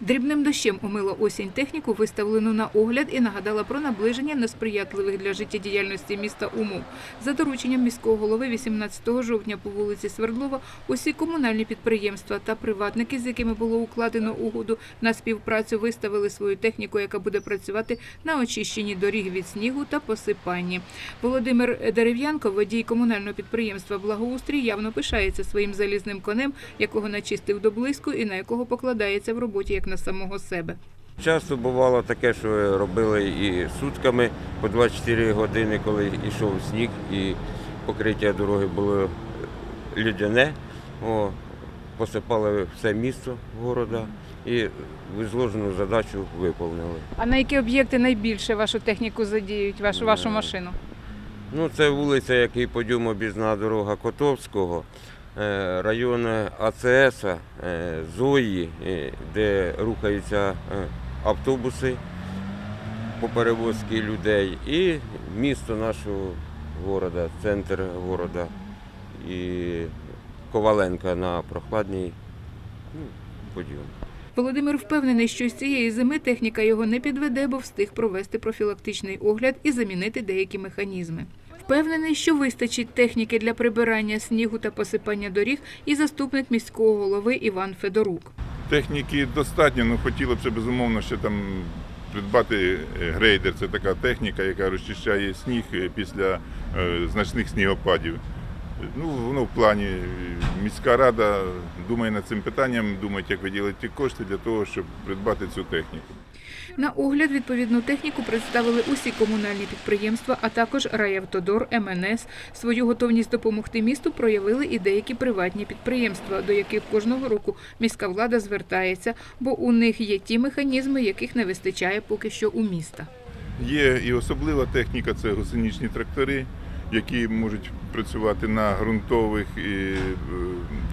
Дрібним дощем умила осінь техніку, виставлену на огляд і нагадала про наближення несприятливих для життєдіяльності міста умов. За дорученням міського голови 18 жовтня по вулиці Свердлова усі комунальні підприємства та приватники, з якими було укладено угоду на співпрацю, виставили свою техніку, яка буде працювати на очищенні доріг від снігу та посипанні. Володимир Дерев'янко, водій комунального підприємства Благоустрій, явно пишається своїм залізним конем, якого начистив до блиску і на якого покладається в роботі як на самого себе. Часто бувало таке, що робили і сутками по 24 години, коли йшов сніг і покриття дороги було людяне. О, посипали все місто города і зложену задачу виповнили. А на які об'єкти найбільше вашу техніку задіють, вашу, вашу машину? Ну, це вулиця, який подюм об'їзна дорога Котовського, район АЦС, е, Зої, е, де рухаються е, автобуси по перевозці людей, і місто нашого города, центр города і Коваленка на прохладній ну, подйом. Володимир впевнений, що з цієї зими техніка його не підведе, бо встиг провести профілактичний огляд і замінити деякі механізми. Впевнений, що вистачить техніки для прибирання снігу та посипання доріг і заступник міського голови Іван Федорук. Техніки достатньо, але хотіло б ще безумовно ще там придбати е, грейдер. Це така техніка, яка розчищає сніг е, після е, значних снігопадів. Ну, воно в плані міська рада думає над цим питанням, думає, як виділити кошти для того, щоб придбати цю техніку. На огляд відповідну техніку представили усі комунальні підприємства, а також райавтодор, МНС. Свою готовність допомогти місту проявили і деякі приватні підприємства, до яких кожного року міська влада звертається, бо у них є ті механізми, яких не вистачає поки що у міста. Є і особлива техніка це гусеничні трактори, які можуть працювати на ґрунтових е,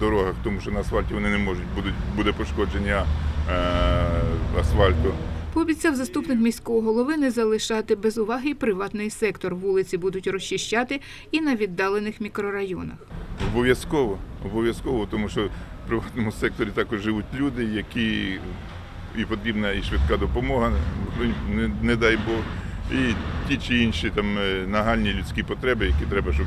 дорогах, тому що на асфальті вони не можуть, буде пошкодження е, асфальту. Пообіцяв заступник міського голови не залишати без уваги й приватний сектор. Вулиці будуть розчищати і на віддалених мікрорайонах. Обов'язково, обов'язково, тому що в приватному секторі також живуть люди, які і потрібна і швидка допомога, не, не дай Бог, і ті чи інші там е, нагальні людські потреби, які треба, щоб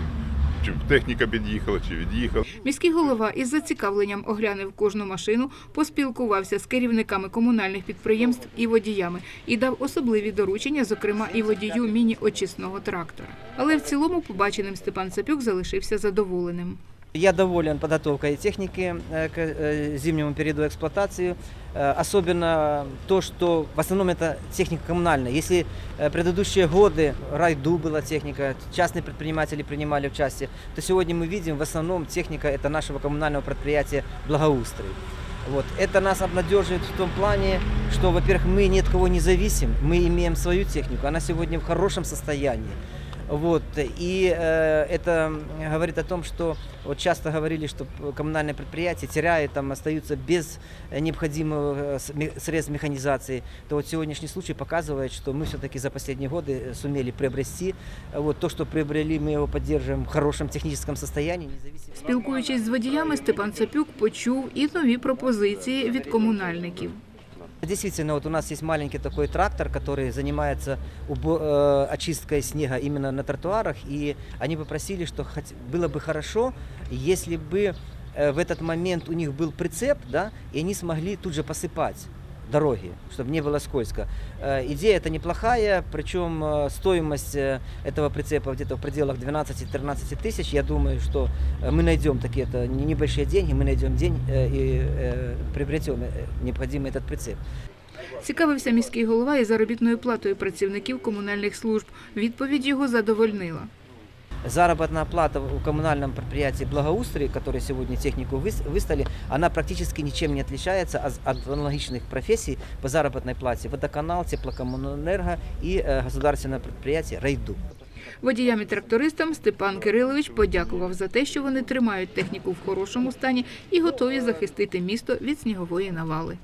чи техніка під'їхала, чи від'їхала. Міський голова із зацікавленням оглянув кожну машину, поспілкувався з керівниками комунальних підприємств і водіями і дав особливі доручення, зокрема і водію міні-очисного трактора. Але в цілому побаченим Степан Цапюк залишився задоволеним. Я доволен подготовкой техники э, к э, зимнему периоду эксплуатации. Э, Особенно то, что в основном это техника коммунальная. Если э, предыдущие годы райду была техника, частные предприниматели принимали участие, то сегодня мы видим в основном техника это нашего коммунального предприятия «Благоустрой». Вот. Это нас обнадеживает в том плане, что, во-первых, мы ни от кого не зависим, мы имеем свою технику, она сегодня в хорошем состоянии. Вот. И э, это говорит о том, что вот часто говорили, что коммунальные предприятия теряют, там, остаются без э, необходимых э, с- ме- средств механизации. То вот сегодняшний случай показывает, что мы все-таки за последние годы э, сумели приобрести. Э, Вот то, что приобрели, мы его поддерживаем в хорошем техническом состоянии, независимо. Спілкуючись з водіями, Степан Цапюк почув і нові пропозиції від комунальників. Действительно, вот у нас есть маленький такой трактор, который занимается убо- э, очисткой снега именно на тротуарах, и они попросили, что хоть- было бы хорошо, если бы э, в этот момент у них был прицеп, да, и они смогли тут же посыпать дороги, чтобы не было скользко. Э, Идея это неплохая, причем э, стоимость э, этого прицепа где-то в пределах 12-13 тысяч. Я думаю, что э, мы найдем такие это не- небольшие деньги, мы найдем день э, и э, приобретем э, необходимый этот прицеп. Цікавився міський голова і заробітною платою працівників комунальних служб. Відповідь його задовольнила. Заработная плата в коммунальном предприятии «Благоустрой», который сегодня технику выс- выставили, она практически ничем не отличается от- от аналогичных профессий по заработной плате. Водоканал, теплокоммунэнерго и э, государственное предприятие «Райду». Водіям і трактористам Степан Кирилович подякував за те, що вони тримають техніку в хорошому стані і готові захистити місто від снігової навали.